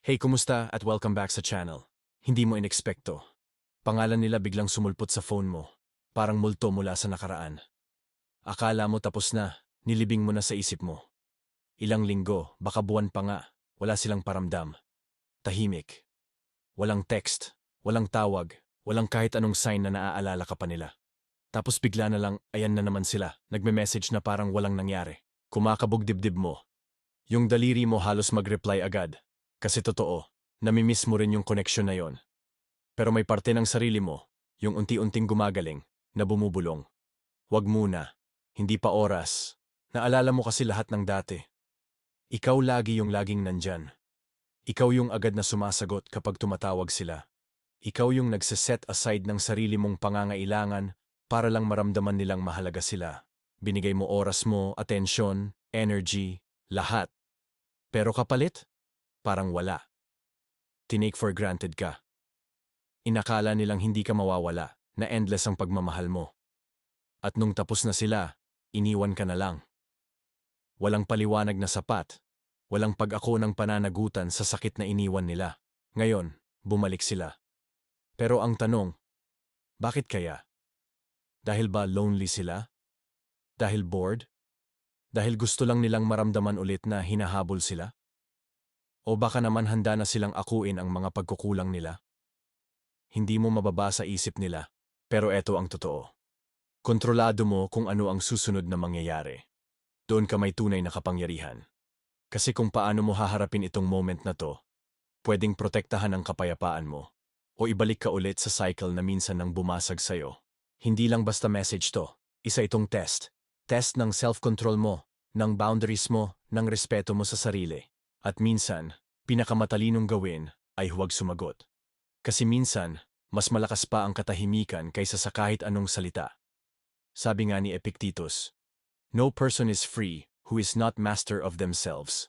Hey, kumusta at welcome back sa channel. Hindi mo inekspekto. Pangalan nila biglang sumulpot sa phone mo. Parang multo mula sa nakaraan. Akala mo tapos na, nilibing mo na sa isip mo. Ilang linggo, baka buwan pa nga, wala silang paramdam. Tahimik. Walang text, walang tawag, walang kahit anong sign na naaalala ka pa nila. Tapos bigla na lang, ayan na naman sila, nagme-message na parang walang nangyari. Kumakabog dibdib mo. Yung daliri mo halos mag-reply agad. Kasi totoo, namimiss mo rin yung connection na yon. Pero may parte ng sarili mo, yung unti-unting gumagaling, na bumubulong. Wag muna, hindi pa oras. Naalala mo kasi lahat ng dati. Ikaw lagi yung laging nandyan. Ikaw yung agad na sumasagot kapag tumatawag sila. Ikaw yung nagsiset aside ng sarili mong pangangailangan para lang maramdaman nilang mahalaga sila. Binigay mo oras mo, atensyon, energy, lahat. Pero kapalit? Parang wala. Tinake for granted ka. Inakala nilang hindi ka mawawala, na endless ang pagmamahal mo. At nung tapos na sila, iniwan ka na lang. Walang paliwanag na sapat, walang pag-ako ng pananagutan sa sakit na iniwan nila. Ngayon, bumalik sila. Pero ang tanong, bakit kaya? Dahil ba lonely sila? Dahil bored? Dahil gusto lang nilang maramdaman ulit na hinahabol sila? O baka naman handa na silang akuin ang mga pagkukulang nila? Hindi mo mababasa isip nila, pero eto ang totoo. Kontrolado mo kung ano ang susunod na mangyayari. Doon ka may tunay na kapangyarihan. Kasi kung paano mo haharapin itong moment na to, pwedeng protektahan ang kapayapaan mo o ibalik ka ulit sa cycle na minsan nang bumasag sa'yo. Hindi lang basta message to, isa itong test. Test ng self-control mo, ng boundaries mo, ng respeto mo sa sarili. At minsan, pinakamatalinong gawin ay huwag sumagot. Kasi minsan, mas malakas pa ang katahimikan kaysa sa kahit anong salita. Sabi nga ni Epictetus, No person is free who is not master of themselves.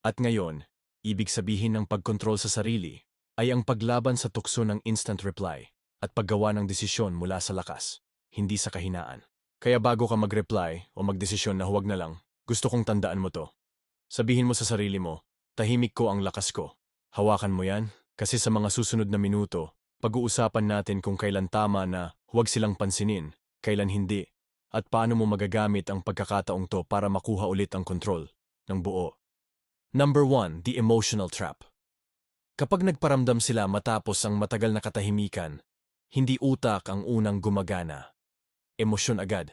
At ngayon, ibig sabihin ng pagkontrol sa sarili ay ang paglaban sa tukso ng instant reply at paggawa ng desisyon mula sa lakas, hindi sa kahinaan. Kaya bago ka mag-reply o magdesisyon na huwag na lang, gusto kong tandaan mo to. Sabihin mo sa sarili mo, tahimik ko ang lakas ko. Hawakan mo yan, kasi sa mga susunod na minuto, pag-uusapan natin kung kailan tama na huwag silang pansinin, kailan hindi, at paano mo magagamit ang pagkakataong to para makuha ulit ang kontrol ng buo. Number 1. The Emotional Trap Kapag nagparamdam sila matapos ang matagal na katahimikan, hindi utak ang unang gumagana. Emosyon agad.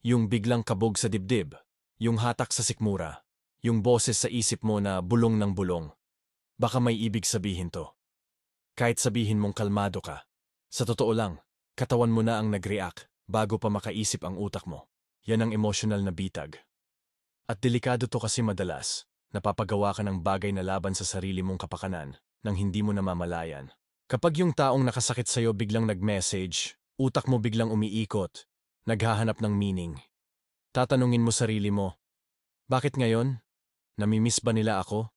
Yung biglang kabog sa dibdib, yung hatak sa sikmura, yung boses sa isip mo na bulong ng bulong. Baka may ibig sabihin to. Kahit sabihin mong kalmado ka, sa totoo lang, katawan mo na ang nag-react bago pa makaisip ang utak mo. Yan ang emotional na bitag. At delikado to kasi madalas, napapagawa ka ng bagay na laban sa sarili mong kapakanan nang hindi mo namamalayan. Kapag yung taong nakasakit sa'yo biglang nag-message, utak mo biglang umiikot, naghahanap ng meaning. Tatanungin mo sarili mo, bakit ngayon? Namimiss ba nila ako?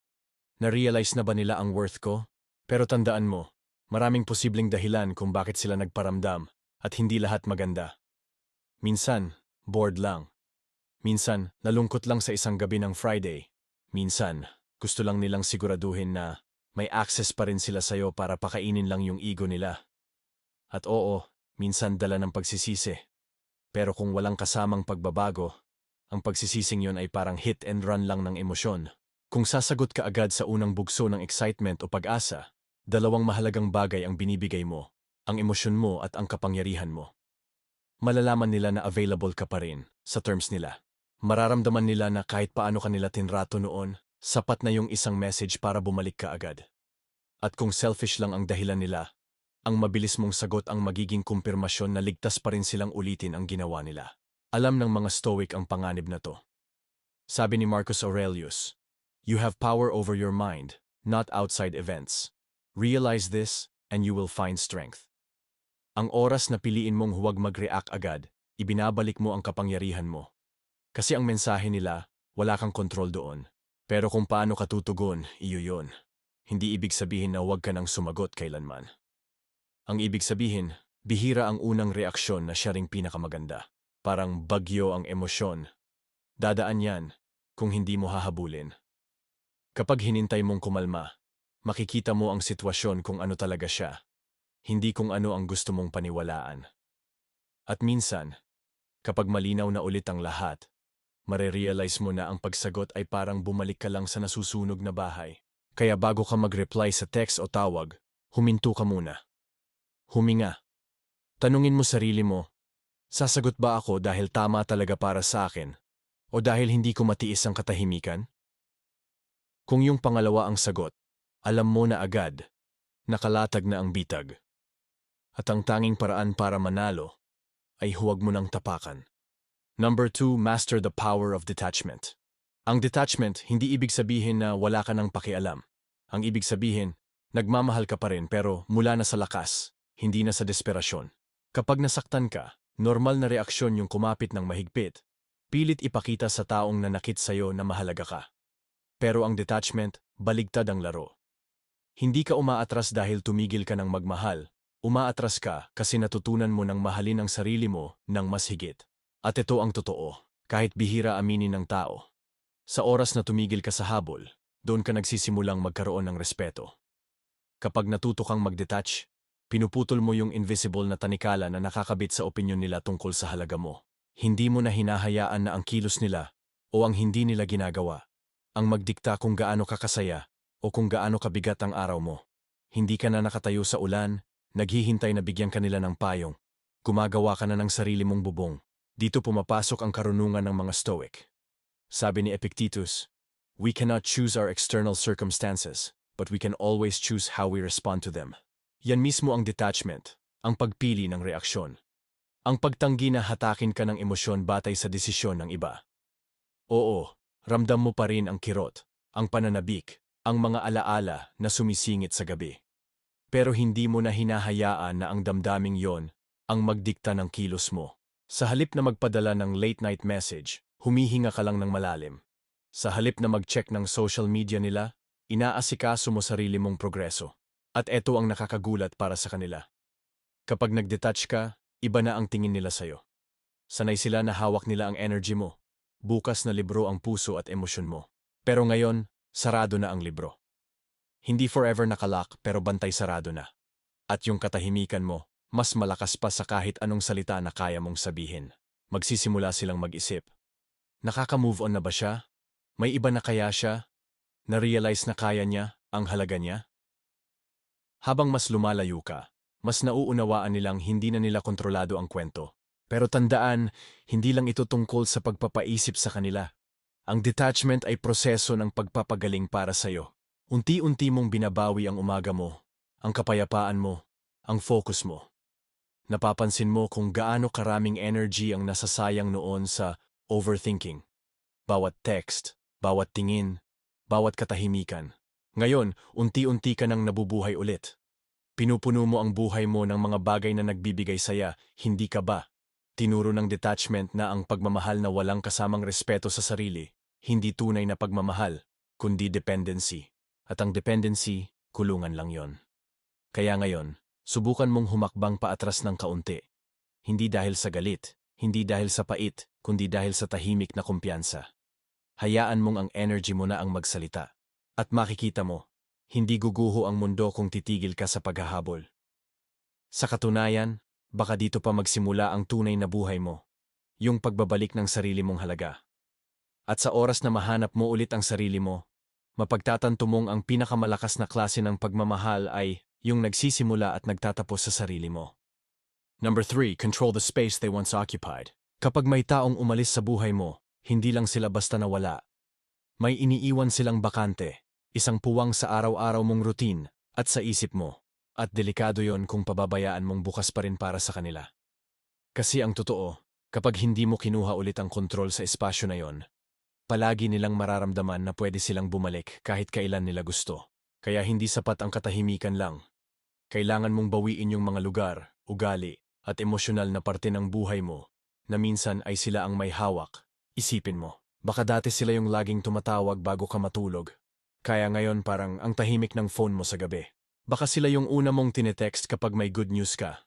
Na-realize na ba nila ang worth ko? Pero tandaan mo, maraming posibleng dahilan kung bakit sila nagparamdam at hindi lahat maganda. Minsan, bored lang. Minsan, nalungkot lang sa isang gabi ng Friday. Minsan, gusto lang nilang siguraduhin na may access pa rin sila sa'yo para pakainin lang yung ego nila. At oo, minsan dala ng pagsisisi. Pero kung walang kasamang pagbabago, ang pagsisising yon ay parang hit and run lang ng emosyon. Kung sasagot ka agad sa unang bugso ng excitement o pag-asa, dalawang mahalagang bagay ang binibigay mo, ang emosyon mo at ang kapangyarihan mo. Malalaman nila na available ka pa rin, sa terms nila. Mararamdaman nila na kahit paano kanila tinrato noon, sapat na yung isang message para bumalik ka agad. At kung selfish lang ang dahilan nila, ang mabilis mong sagot ang magiging kumpirmasyon na ligtas pa rin silang ulitin ang ginawa nila. Alam ng mga Stoic ang panganib na to. Sabi ni Marcus Aurelius, You have power over your mind, not outside events. Realize this, and you will find strength. Ang oras na piliin mong huwag mag-react agad, ibinabalik mo ang kapangyarihan mo. Kasi ang mensahe nila, wala kang kontrol doon. Pero kung paano ka tutugon, iyo yun. Hindi ibig sabihin na huwag ka nang sumagot kailanman. Ang ibig sabihin, bihira ang unang reaksyon na siya ring pinakamaganda. Parang bagyo ang emosyon. Dadaan yan kung hindi mo hahabulin. Kapag hinintay mong kumalma, makikita mo ang sitwasyon kung ano talaga siya, hindi kung ano ang gusto mong paniwalaan. At minsan, kapag malinaw na ulit ang lahat, marerealize mo na ang pagsagot ay parang bumalik ka lang sa nasusunog na bahay. Kaya bago ka mag-reply sa text o tawag, huminto ka muna. Huminga. Tanungin mo sarili mo, sasagot ba ako dahil tama talaga para sa akin o dahil hindi ko matiis ang katahimikan? Kung yung pangalawa ang sagot, alam mo na agad, nakalatag na ang bitag. At ang tanging paraan para manalo ay huwag mo nang tapakan. Number two, master the power of detachment. Ang detachment, hindi ibig sabihin na wala ka ng pakialam. Ang ibig sabihin, nagmamahal ka pa rin pero mula na sa lakas, hindi na sa desperasyon. Kapag nasaktan ka, normal na reaksyon yung kumapit ng mahigpit. Pilit ipakita sa taong nanakit sa'yo na mahalaga ka. Pero ang detachment, baligtad ang laro. Hindi ka umaatras dahil tumigil ka ng magmahal. Umaatras ka kasi natutunan mo ng mahalin ang sarili mo ng mas higit. At ito ang totoo, kahit bihira aminin ng tao. Sa oras na tumigil ka sa habol, doon ka nagsisimulang magkaroon ng respeto. Kapag natuto kang mag-detach, pinuputol mo yung invisible na tanikala na nakakabit sa opinyon nila tungkol sa halaga mo. Hindi mo na hinahayaan na ang kilos nila o ang hindi nila ginagawa ang magdikta kung gaano ka kasaya o kung gaano kabigat ang araw mo. Hindi ka na nakatayo sa ulan, naghihintay na bigyan kanila ng payong. Gumagawa ka na ng sarili mong bubong. Dito pumapasok ang karunungan ng mga Stoic. Sabi ni Epictetus, We cannot choose our external circumstances, but we can always choose how we respond to them. Yan mismo ang detachment, ang pagpili ng reaksyon. Ang pagtanggi na hatakin ka ng emosyon batay sa desisyon ng iba. Oo, ramdam mo pa rin ang kirot, ang pananabik, ang mga alaala na sumisingit sa gabi. Pero hindi mo na hinahayaan na ang damdaming yon ang magdikta ng kilos mo. Sa halip na magpadala ng late-night message, humihinga ka lang ng malalim. Sa halip na mag-check ng social media nila, inaasikaso mo sarili mong progreso. At eto ang nakakagulat para sa kanila. Kapag nag-detach ka, iba na ang tingin nila sa'yo. Sanay sila na hawak nila ang energy mo, bukas na libro ang puso at emosyon mo. Pero ngayon, sarado na ang libro. Hindi forever nakalock pero bantay sarado na. At yung katahimikan mo, mas malakas pa sa kahit anong salita na kaya mong sabihin. Magsisimula silang mag-isip. Nakaka-move on na ba siya? May iba na kaya siya? Na-realize na kaya niya ang halaga niya? Habang mas lumalayo ka, mas nauunawaan nilang hindi na nila kontrolado ang kwento. Pero tandaan, hindi lang ito tungkol sa pagpapaisip sa kanila. Ang detachment ay proseso ng pagpapagaling para sa'yo. Unti-unti mong binabawi ang umaga mo, ang kapayapaan mo, ang focus mo. Napapansin mo kung gaano karaming energy ang nasasayang noon sa overthinking. Bawat text, bawat tingin, bawat katahimikan. Ngayon, unti-unti ka nang nabubuhay ulit. Pinupuno mo ang buhay mo ng mga bagay na nagbibigay saya, hindi ka ba? Tinuro ng detachment na ang pagmamahal na walang kasamang respeto sa sarili, hindi tunay na pagmamahal, kundi dependency. At ang dependency, kulungan lang yon. Kaya ngayon, subukan mong humakbang paatras ng kaunti. Hindi dahil sa galit, hindi dahil sa pait, kundi dahil sa tahimik na kumpiyansa. Hayaan mong ang energy mo na ang magsalita. At makikita mo, hindi guguho ang mundo kung titigil ka sa paghahabol. Sa katunayan, baka dito pa magsimula ang tunay na buhay mo, yung pagbabalik ng sarili mong halaga. At sa oras na mahanap mo ulit ang sarili mo, mapagtatanto mong ang pinakamalakas na klase ng pagmamahal ay yung nagsisimula at nagtatapos sa sarili mo. Number 3. Control the space they once occupied. Kapag may taong umalis sa buhay mo, hindi lang sila basta nawala. May iniiwan silang bakante, isang puwang sa araw-araw mong routine at sa isip mo. At delikado yon kung pababayaan mong bukas pa rin para sa kanila. Kasi ang totoo, kapag hindi mo kinuha ulit ang kontrol sa espasyo na yon, palagi nilang mararamdaman na pwede silang bumalik kahit kailan nila gusto. Kaya hindi sapat ang katahimikan lang. Kailangan mong bawiin yung mga lugar, ugali, at emosyonal na parte ng buhay mo na minsan ay sila ang may hawak. Isipin mo, baka dati sila yung laging tumatawag bago ka matulog. Kaya ngayon parang ang tahimik ng phone mo sa gabi. Baka sila yung una mong tinetext kapag may good news ka.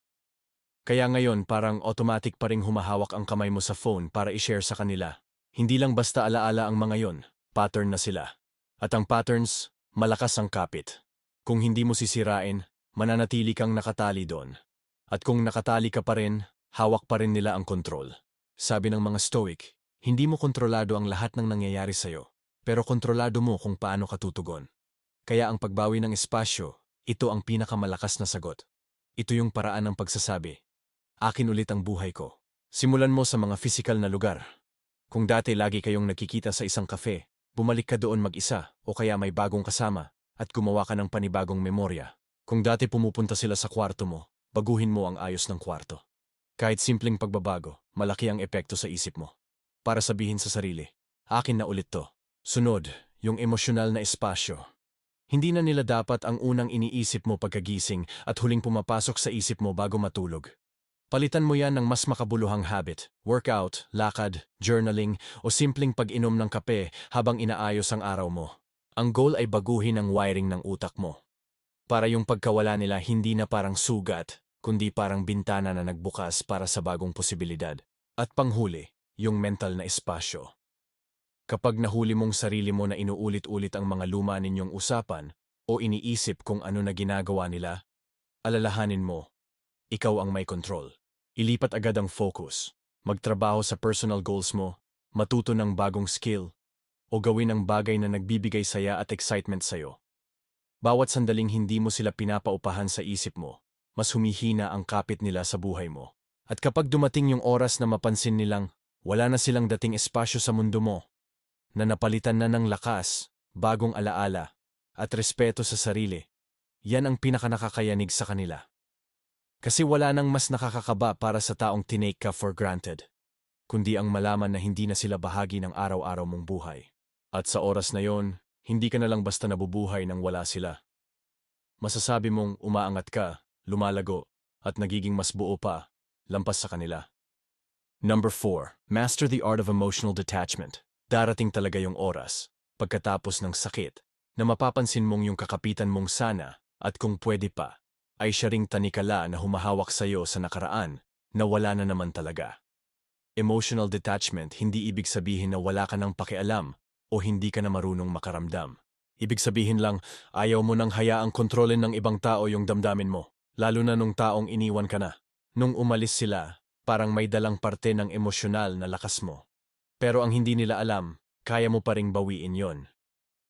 Kaya ngayon parang automatic pa ring humahawak ang kamay mo sa phone para i-share sa kanila. Hindi lang basta alaala ang mga yon, pattern na sila. At ang patterns, malakas ang kapit. Kung hindi mo sisirain, mananatili kang nakatali doon. At kung nakatali ka pa rin, hawak pa rin nila ang kontrol. Sabi ng mga Stoic, hindi mo kontrolado ang lahat ng nangyayari sa'yo, pero kontrolado mo kung paano ka tutugon. Kaya ang pagbawi ng espasyo, ito ang pinakamalakas na sagot. Ito yung paraan ng pagsasabi, akin ulit ang buhay ko. Simulan mo sa mga physical na lugar. Kung dati lagi kayong nakikita sa isang kafe, bumalik ka doon mag-isa o kaya may bagong kasama at gumawa ka ng panibagong memorya. Kung dati pumupunta sila sa kwarto mo, baguhin mo ang ayos ng kwarto. Kahit simpleng pagbabago, malaki ang epekto sa isip mo. Para sabihin sa sarili, akin na ulit to. Sunod, yung emosyonal na espasyo. Hindi na nila dapat ang unang iniisip mo pagkagising at huling pumapasok sa isip mo bago matulog. Palitan mo yan ng mas makabuluhang habit, workout, lakad, journaling, o simpleng pag-inom ng kape habang inaayos ang araw mo. Ang goal ay baguhin ang wiring ng utak mo. Para yung pagkawala nila hindi na parang sugat, kundi parang bintana na nagbukas para sa bagong posibilidad. At panghuli, yung mental na espasyo. Kapag nahuli mong sarili mo na inuulit-ulit ang mga luma ninyong usapan o iniisip kung ano na ginagawa nila, alalahanin mo, ikaw ang may control. Ilipat agad ang focus, magtrabaho sa personal goals mo, matuto ng bagong skill, o gawin ang bagay na nagbibigay saya at excitement sa'yo. Bawat sandaling hindi mo sila pinapaupahan sa isip mo, mas humihina ang kapit nila sa buhay mo. At kapag dumating yung oras na mapansin nilang wala na silang dating espasyo sa mundo mo, na napalitan na ng lakas, bagong alaala, at respeto sa sarili, yan ang pinakanakakayanig sa kanila. Kasi wala nang mas nakakakaba para sa taong tinake ka for granted, kundi ang malaman na hindi na sila bahagi ng araw-araw mong buhay. At sa oras na yon, hindi ka na lang basta nabubuhay nang wala sila. Masasabi mong umaangat ka, lumalago, at nagiging mas buo pa, lampas sa kanila. Number 4. Master the art of emotional detachment. Darating talaga yung oras, pagkatapos ng sakit, na mapapansin mong yung kakapitan mong sana, at kung pwede pa, ay siya ring tanikala na humahawak sa iyo sa nakaraan na wala na naman talaga. Emotional detachment hindi ibig sabihin na wala ka ng pakialam o hindi ka na marunong makaramdam. Ibig sabihin lang, ayaw mo nang hayaang kontrolin ng ibang tao yung damdamin mo, lalo na nung taong iniwan ka na. Nung umalis sila, parang may dalang parte ng emosyonal na lakas mo. Pero ang hindi nila alam, kaya mo pa ring bawiin yon.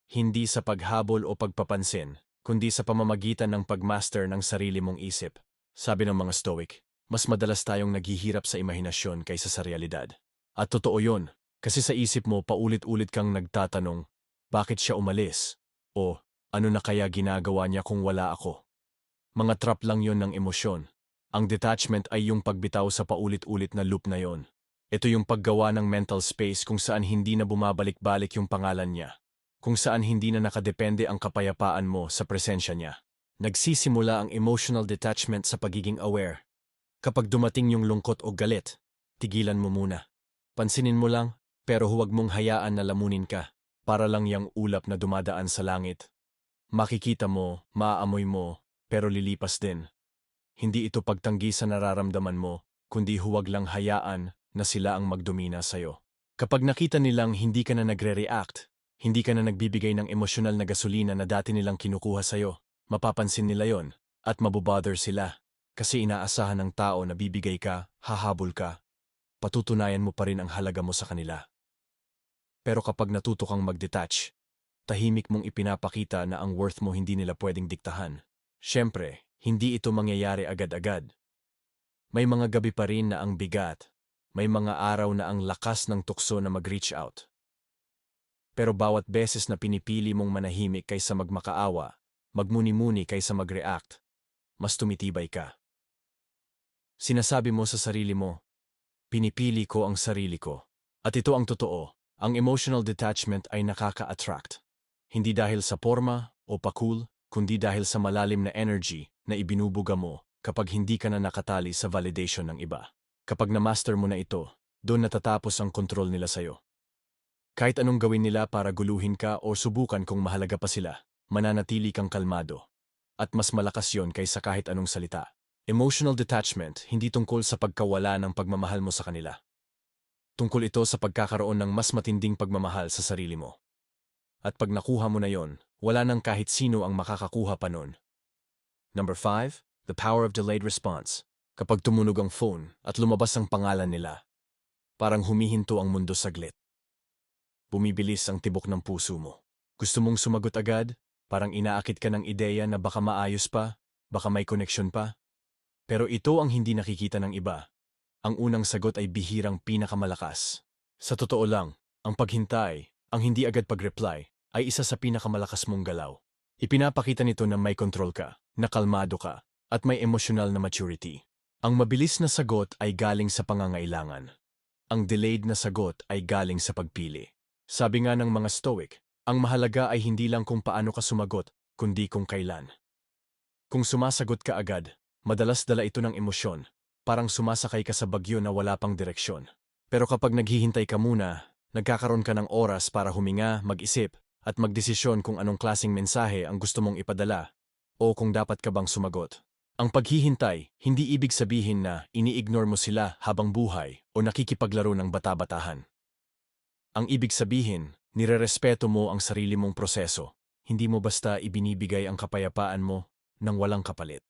Hindi sa paghabol o pagpapansin, kundi sa pamamagitan ng pagmaster ng sarili mong isip. Sabi ng mga Stoic, mas madalas tayong naghihirap sa imahinasyon kaysa sa realidad. At totoo yon, kasi sa isip mo paulit-ulit kang nagtatanong, bakit siya umalis? O, ano na kaya ginagawa niya kung wala ako? Mga trap lang yon ng emosyon. Ang detachment ay yung pagbitaw sa paulit-ulit na loop na yon. Ito yung paggawa ng mental space kung saan hindi na bumabalik-balik yung pangalan niya kung saan hindi na nakadepende ang kapayapaan mo sa presensya niya. Nagsisimula ang emotional detachment sa pagiging aware. Kapag dumating yung lungkot o galit, tigilan mo muna. Pansinin mo lang, pero huwag mong hayaan na lamunin ka, para lang yung ulap na dumadaan sa langit. Makikita mo, maaamoy mo, pero lilipas din. Hindi ito pagtanggi sa nararamdaman mo, kundi huwag lang hayaan na sila ang magdomina sa'yo. Kapag nakita nilang hindi ka na nagre-react, hindi ka na nagbibigay ng emosyonal na gasolina na dati nilang kinukuha sa'yo. Mapapansin nila yon at mabobother sila. Kasi inaasahan ng tao na bibigay ka, hahabol ka. Patutunayan mo pa rin ang halaga mo sa kanila. Pero kapag natuto kang mag-detach, tahimik mong ipinapakita na ang worth mo hindi nila pwedeng diktahan. Siyempre, hindi ito mangyayari agad-agad. May mga gabi pa rin na ang bigat. May mga araw na ang lakas ng tukso na mag-reach out. Pero bawat beses na pinipili mong manahimik kaysa magmakaawa, magmuni-muni kaysa mag-react, mas tumitibay ka. Sinasabi mo sa sarili mo, pinipili ko ang sarili ko. At ito ang totoo, ang emotional detachment ay nakaka-attract. Hindi dahil sa forma o pakul, kundi dahil sa malalim na energy na ibinubuga mo kapag hindi ka na nakatali sa validation ng iba. Kapag na-master mo na ito, doon natatapos ang kontrol nila sa'yo. Kahit anong gawin nila para guluhin ka o subukan kung mahalaga pa sila, mananatili kang kalmado. At mas malakas yon kaysa kahit anong salita. Emotional detachment hindi tungkol sa pagkawala ng pagmamahal mo sa kanila. Tungkol ito sa pagkakaroon ng mas matinding pagmamahal sa sarili mo. At pag nakuha mo na yon, wala nang kahit sino ang makakakuha pa nun. Number 5, the power of delayed response. Kapag tumunog ang phone at lumabas ang pangalan nila, parang humihinto ang mundo saglit. Bumibilis ang tibok ng puso mo. Gusto mong sumagot agad? Parang inaakit ka ng ideya na baka maayos pa, baka may koneksyon pa. Pero ito ang hindi nakikita ng iba. Ang unang sagot ay bihirang pinakamalakas. Sa totoo lang, ang paghintay, ang hindi agad pag-reply, ay isa sa pinakamalakas mong galaw. Ipinapakita nito na may control ka, na kalmado ka, at may emosyonal na maturity. Ang mabilis na sagot ay galing sa pangangailangan. Ang delayed na sagot ay galing sa pagpili. Sabi nga ng mga Stoic, ang mahalaga ay hindi lang kung paano ka sumagot, kundi kung kailan. Kung sumasagot ka agad, madalas dala ito ng emosyon, parang sumasakay ka sa bagyo na wala pang direksyon. Pero kapag naghihintay ka muna, nagkakaroon ka ng oras para huminga, mag-isip, at magdesisyon kung anong klasing mensahe ang gusto mong ipadala, o kung dapat ka bang sumagot. Ang paghihintay, hindi ibig sabihin na ini-ignore mo sila habang buhay o nakikipaglaro ng bata-batahan. Ang ibig sabihin, nirerespeto mo ang sarili mong proseso. Hindi mo basta ibinibigay ang kapayapaan mo nang walang kapalit.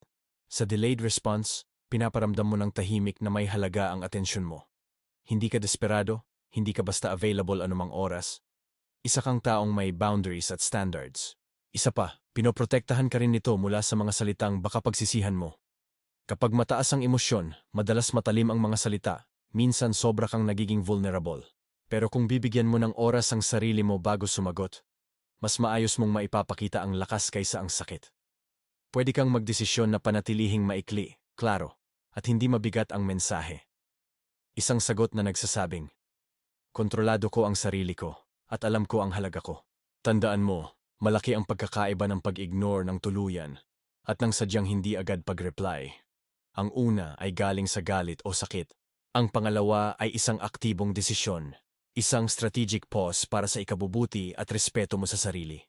Sa delayed response, pinaparamdam mo ng tahimik na may halaga ang atensyon mo. Hindi ka desperado, hindi ka basta available anumang oras. Isa kang taong may boundaries at standards. Isa pa, pinoprotektahan ka rin nito mula sa mga salitang baka pagsisihan mo. Kapag mataas ang emosyon, madalas matalim ang mga salita, minsan sobra kang nagiging vulnerable. Pero kung bibigyan mo ng oras ang sarili mo bago sumagot, mas maayos mong maipapakita ang lakas kaysa ang sakit. Pwede kang magdesisyon na panatilihing maikli, klaro, at hindi mabigat ang mensahe. Isang sagot na nagsasabing, Kontrolado ko ang sarili ko, at alam ko ang halaga ko. Tandaan mo, malaki ang pagkakaiba ng pag-ignore ng tuluyan, at ng sadyang hindi agad pag-reply. Ang una ay galing sa galit o sakit. Ang pangalawa ay isang aktibong desisyon Isang strategic pause para sa ikabubuti at respeto mo sa sarili.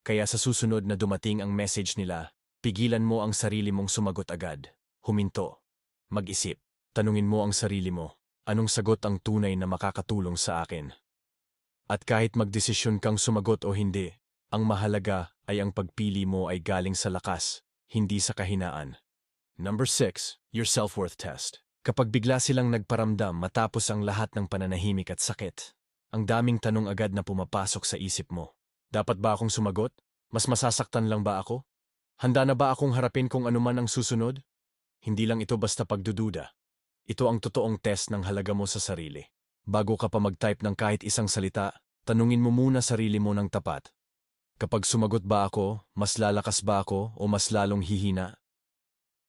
Kaya sa susunod na dumating ang message nila, pigilan mo ang sarili mong sumagot agad. Huminto. Mag-isip. Tanungin mo ang sarili mo, anong sagot ang tunay na makakatulong sa akin? At kahit magdesisyon kang sumagot o hindi, ang mahalaga ay ang pagpili mo ay galing sa lakas, hindi sa kahinaan. Number 6. Your self-worth test. Kapag bigla silang nagparamdam matapos ang lahat ng pananahimik at sakit, ang daming tanong agad na pumapasok sa isip mo. Dapat ba akong sumagot? Mas masasaktan lang ba ako? Handa na ba akong harapin kung anuman ang susunod? Hindi lang ito basta pagdududa. Ito ang totoong test ng halaga mo sa sarili. Bago ka pa mag-type ng kahit isang salita, tanungin mo muna sarili mo ng tapat. Kapag sumagot ba ako, mas lalakas ba ako o mas lalong hihina?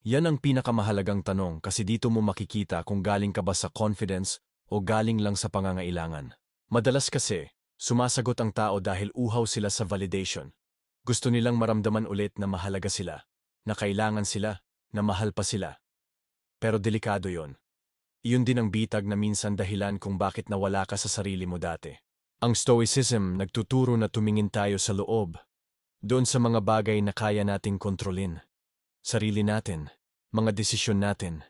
Yan ang pinakamahalagang tanong kasi dito mo makikita kung galing ka ba sa confidence o galing lang sa pangangailangan. Madalas kasi, sumasagot ang tao dahil uhaw sila sa validation. Gusto nilang maramdaman ulit na mahalaga sila, na kailangan sila, na mahal pa sila. Pero delikado yon. Iyon din ang bitag na minsan dahilan kung bakit nawala ka sa sarili mo dati. Ang Stoicism nagtuturo na tumingin tayo sa loob, doon sa mga bagay na kaya nating kontrolin sarili natin, mga desisyon natin,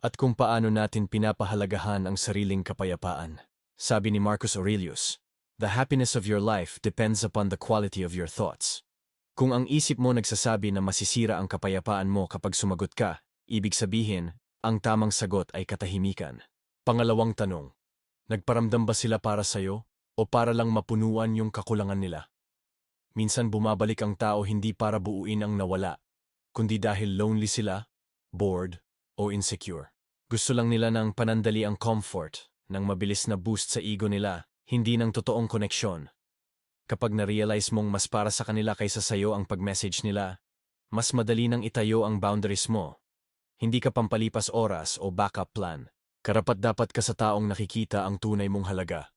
at kung paano natin pinapahalagahan ang sariling kapayapaan. Sabi ni Marcus Aurelius, The happiness of your life depends upon the quality of your thoughts. Kung ang isip mo nagsasabi na masisira ang kapayapaan mo kapag sumagot ka, ibig sabihin, ang tamang sagot ay katahimikan. Pangalawang tanong, nagparamdam ba sila para sa'yo o para lang mapunuan yung kakulangan nila? Minsan bumabalik ang tao hindi para buuin ang nawala, kundi dahil lonely sila, bored, o insecure. Gusto lang nila ng panandali ang comfort, ng mabilis na boost sa ego nila, hindi ng totoong koneksyon. Kapag na-realize mong mas para sa kanila kaysa sayo ang pag-message nila, mas madali nang itayo ang boundaries mo. Hindi ka pampalipas oras o backup plan. Karapat dapat ka sa taong nakikita ang tunay mong halaga.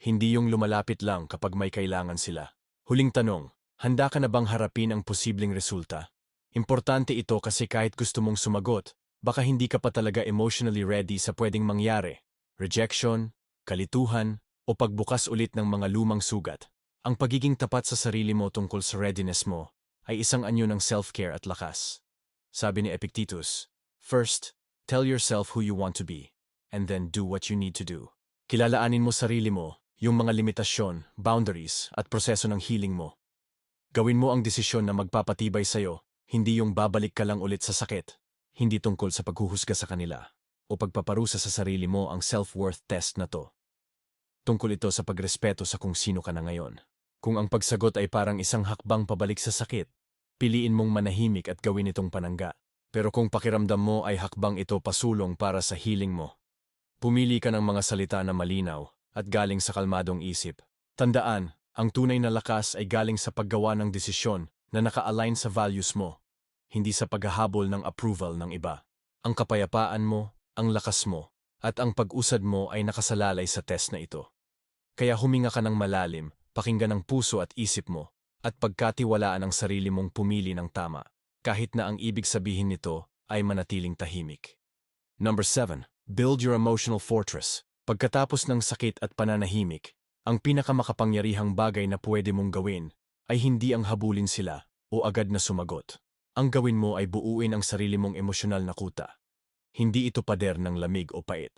Hindi yung lumalapit lang kapag may kailangan sila. Huling tanong, handa ka na bang harapin ang posibleng resulta? Importante ito kasi kahit gusto mong sumagot, baka hindi ka pa talaga emotionally ready sa pwedeng mangyari. Rejection, kalituhan, o pagbukas ulit ng mga lumang sugat. Ang pagiging tapat sa sarili mo tungkol sa readiness mo ay isang anyo ng self-care at lakas. Sabi ni Epictetus, First, tell yourself who you want to be, and then do what you need to do. Kilalaanin mo sarili mo, yung mga limitasyon, boundaries, at proseso ng healing mo. Gawin mo ang desisyon na magpapatibay sa'yo, hindi yung babalik ka lang ulit sa sakit. Hindi tungkol sa paghuhusga sa kanila o pagpaparusa sa sarili mo ang self-worth test na to. Tungkol ito sa pagrespeto sa kung sino ka na ngayon. Kung ang pagsagot ay parang isang hakbang pabalik sa sakit, piliin mong manahimik at gawin itong panangga. Pero kung pakiramdam mo ay hakbang ito pasulong para sa healing mo, pumili ka ng mga salita na malinaw at galing sa kalmadong isip. Tandaan, ang tunay na lakas ay galing sa paggawa ng desisyon na naka-align sa values mo, hindi sa paghahabol ng approval ng iba. Ang kapayapaan mo, ang lakas mo, at ang pag-usad mo ay nakasalalay sa test na ito. Kaya huminga ka ng malalim, pakinggan ang puso at isip mo, at pagkatiwalaan ang sarili mong pumili ng tama kahit na ang ibig sabihin nito ay manatiling tahimik. Number 7. Build your emotional fortress. Pagkatapos ng sakit at pananahimik, ang pinakamakapangyarihang bagay na pwede mong gawin ay hindi ang habulin sila o agad na sumagot. Ang gawin mo ay buuin ang sarili mong emosyonal na kuta. Hindi ito pader ng lamig o pait.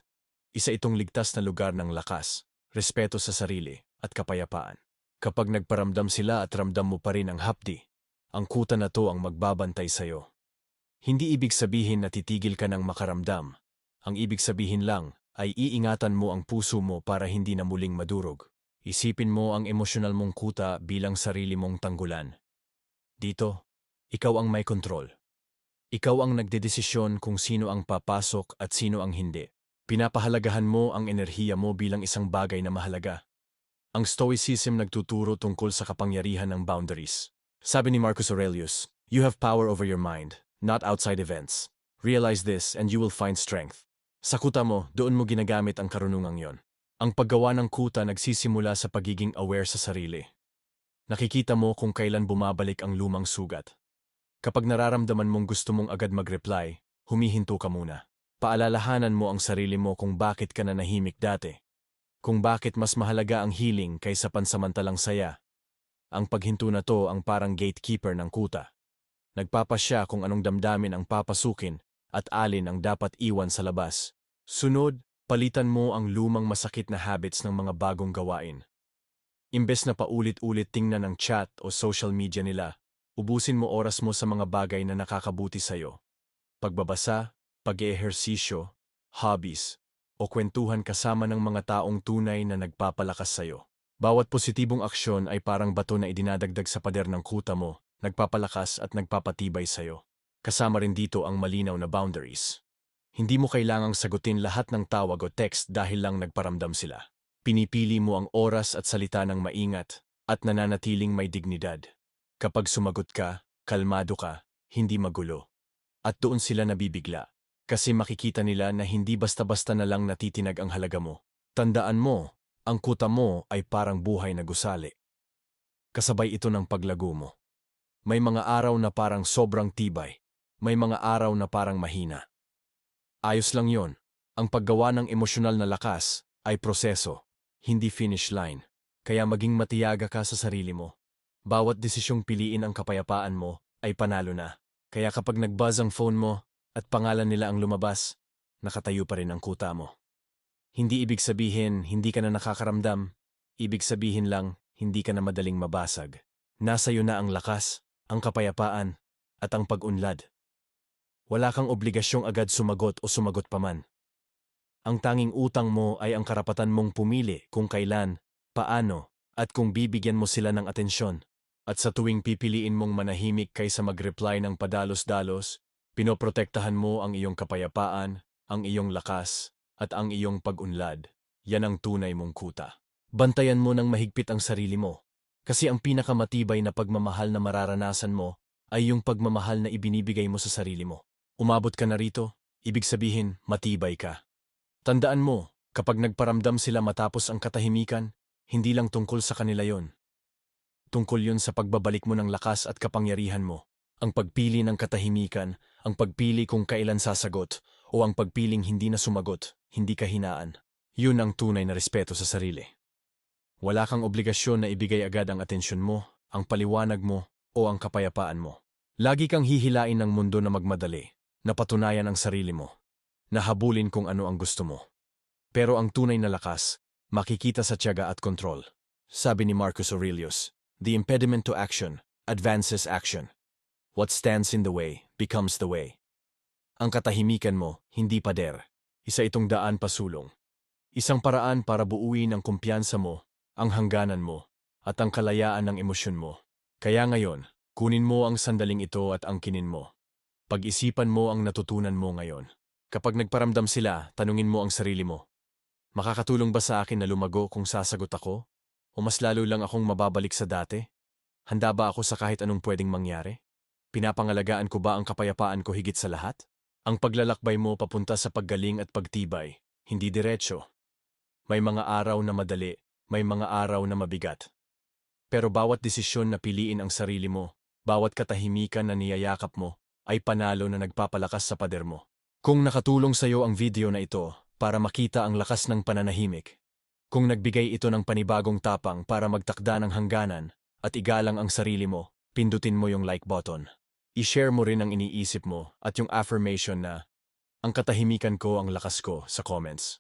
Isa itong ligtas na lugar ng lakas, respeto sa sarili, at kapayapaan. Kapag nagparamdam sila at ramdam mo pa rin ang hapdi, ang kuta na to ang magbabantay sa'yo. Hindi ibig sabihin na titigil ka ng makaramdam. Ang ibig sabihin lang ay iingatan mo ang puso mo para hindi na muling madurog. Isipin mo ang emosyonal mong kuta bilang sarili mong tanggulan. Dito, ikaw ang may kontrol. Ikaw ang nagdedesisyon kung sino ang papasok at sino ang hindi. Pinapahalagahan mo ang enerhiya mo bilang isang bagay na mahalaga. Ang Stoicism nagtuturo tungkol sa kapangyarihan ng boundaries. Sabi ni Marcus Aurelius, You have power over your mind, not outside events. Realize this and you will find strength. Sa kuta mo, doon mo ginagamit ang karunungang yon. Ang paggawa ng kuta nagsisimula sa pagiging aware sa sarili. Nakikita mo kung kailan bumabalik ang lumang sugat. Kapag nararamdaman mong gusto mong agad mag-reply, humihinto ka muna. Paalalahanan mo ang sarili mo kung bakit ka na nahimik dati. Kung bakit mas mahalaga ang healing kaysa pansamantalang saya. Ang paghinto na to ang parang gatekeeper ng kuta. Nagpapasya kung anong damdamin ang papasukin at alin ang dapat iwan sa labas. Sunod, palitan mo ang lumang masakit na habits ng mga bagong gawain. Imbes na paulit-ulit tingnan ng chat o social media nila, ubusin mo oras mo sa mga bagay na nakakabuti sa'yo. Pagbabasa, pag-ehersisyo, hobbies, o kwentuhan kasama ng mga taong tunay na nagpapalakas sa'yo. Bawat positibong aksyon ay parang bato na idinadagdag sa pader ng kuta mo, nagpapalakas at nagpapatibay sa'yo. Kasama rin dito ang malinaw na boundaries. Hindi mo kailangang sagutin lahat ng tawag o text dahil lang nagparamdam sila. Pinipili mo ang oras at salita ng maingat at nananatiling may dignidad. Kapag sumagot ka, kalmado ka, hindi magulo. At doon sila nabibigla. Kasi makikita nila na hindi basta-basta na lang natitinag ang halaga mo. Tandaan mo, ang kuta mo ay parang buhay na gusali. Kasabay ito ng paglago mo. May mga araw na parang sobrang tibay. May mga araw na parang mahina. Ayos lang yon. Ang paggawa ng emosyonal na lakas ay proseso, hindi finish line. Kaya maging matiyaga ka sa sarili mo. Bawat desisyong piliin ang kapayapaan mo ay panalo na. Kaya kapag nagbuzz ang phone mo at pangalan nila ang lumabas, nakatayo pa rin ang kuta mo. Hindi ibig sabihin hindi ka na nakakaramdam. Ibig sabihin lang hindi ka na madaling mabasag. Nasa iyo na ang lakas, ang kapayapaan, at ang pag-unlad. Wala kang obligasyong agad sumagot o sumagot pa man. Ang tanging utang mo ay ang karapatan mong pumili kung kailan, paano, at kung bibigyan mo sila ng atensyon. At sa tuwing pipiliin mong manahimik kaysa mag-reply ng padalos-dalos, pinoprotektahan mo ang iyong kapayapaan, ang iyong lakas, at ang iyong pag-unlad, yan ang tunay mong kuta. Bantayan mo ng mahigpit ang sarili mo, kasi ang pinakamatibay na pagmamahal na mararanasan mo ay yung pagmamahal na ibinibigay mo sa sarili mo. Umabot ka na rito, ibig sabihin matibay ka. Tandaan mo, kapag nagparamdam sila matapos ang katahimikan, hindi lang tungkol sa kanila yon. Tungkol yun sa pagbabalik mo ng lakas at kapangyarihan mo. Ang pagpili ng katahimikan, ang pagpili kung kailan sasagot, o ang pagpiling hindi na sumagot, hindi kahinaan. Yun ang tunay na respeto sa sarili. Wala kang obligasyon na ibigay agad ang atensyon mo, ang paliwanag mo, o ang kapayapaan mo. Lagi kang hihilain ng mundo na magmadali, na patunayan ang sarili mo, na habulin kung ano ang gusto mo. Pero ang tunay na lakas, makikita sa tiyaga at kontrol. Sabi ni Marcus Aurelius, The impediment to action advances action. What stands in the way becomes the way. Ang katahimikan mo, hindi pader. Isa itong daan pasulong. Isang paraan para buuin ang kumpiyansa mo, ang hangganan mo, at ang kalayaan ng emosyon mo. Kaya ngayon, kunin mo ang sandaling ito at angkinin mo. Pag-isipan mo ang natutunan mo ngayon. Kapag nagparamdam sila, tanungin mo ang sarili mo. Makakatulong ba sa akin na lumago kung sasagot ako? O mas lalo lang akong mababalik sa dati? Handa ba ako sa kahit anong pwedeng mangyari? Pinapangalagaan ko ba ang kapayapaan ko higit sa lahat? Ang paglalakbay mo papunta sa paggaling at pagtibay, hindi diretsyo. May mga araw na madali, may mga araw na mabigat. Pero bawat desisyon na piliin ang sarili mo, bawat katahimikan na niyayakap mo, ay panalo na nagpapalakas sa pader mo. Kung nakatulong sa iyo ang video na ito para makita ang lakas ng pananahimik, kung nagbigay ito ng panibagong tapang para magtakda ng hangganan at igalang ang sarili mo, pindutin mo yung like button. I-share mo rin ang iniisip mo at yung affirmation na, ang katahimikan ko ang lakas ko sa comments.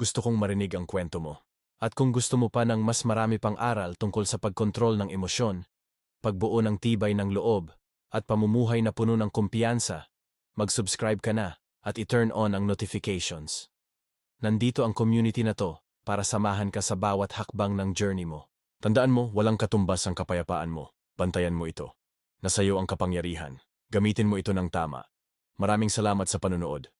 Gusto kong marinig ang kwento mo. At kung gusto mo pa ng mas marami pang aral tungkol sa pagkontrol ng emosyon, pagbuo ng tibay ng loob, at pamumuhay na puno ng kumpiyansa, mag-subscribe ka na at i-turn on ang notifications. Nandito ang community na to para samahan ka sa bawat hakbang ng journey mo. Tandaan mo, walang katumbas ang kapayapaan mo. Bantayan mo ito. Nasa iyo ang kapangyarihan. Gamitin mo ito ng tama. Maraming salamat sa panonood.